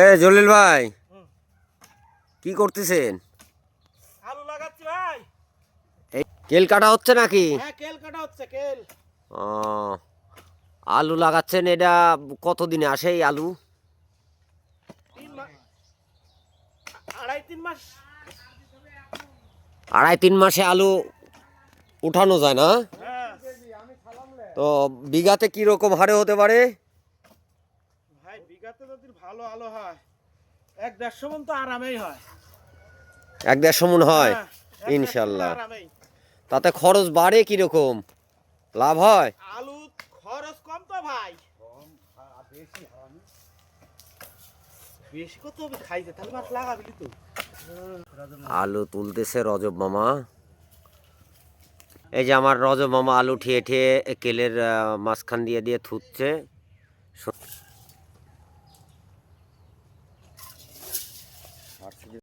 এ জলিল ভাই। কি করতেছেন? আলু লাগাচ্ছি ভাই। এই কেল কাটা হচ্ছে নাকি? হ্যাঁ কেল কাটা হচ্ছে কেল। ও, আলু লাগাচ্ছেন এটা কতদিনে আসে এই আলু? আড়াই তিন মাস। আড়াই তিন মাসে আলু উঠানো যায় না? হ্যাঁ। তো বিঘাতে কি রকম হারে হতে পারে? ভাই বিঘাতে যদি ভালো আলো হয় এক দেড়শো মন তো আরামেই হয়। এক দেড়শো মন হয়? হ্যাঁ, ইনশাল্লাহ। তাতে খরচ বাড়ে কীরকম? লাভ হয়? আলু খরচ কম তো ভাই। বেশি কত হবে? খাইতে তাহলে মাছ লাগাবি তো আলু তুলতেছে রজব মামা। এই যে আমার রজব মামা আলু ঠিয়ে ঠিয়ে কেলের মাঝখান দিয়ে দিয়ে থুচ্ছে। hard for you.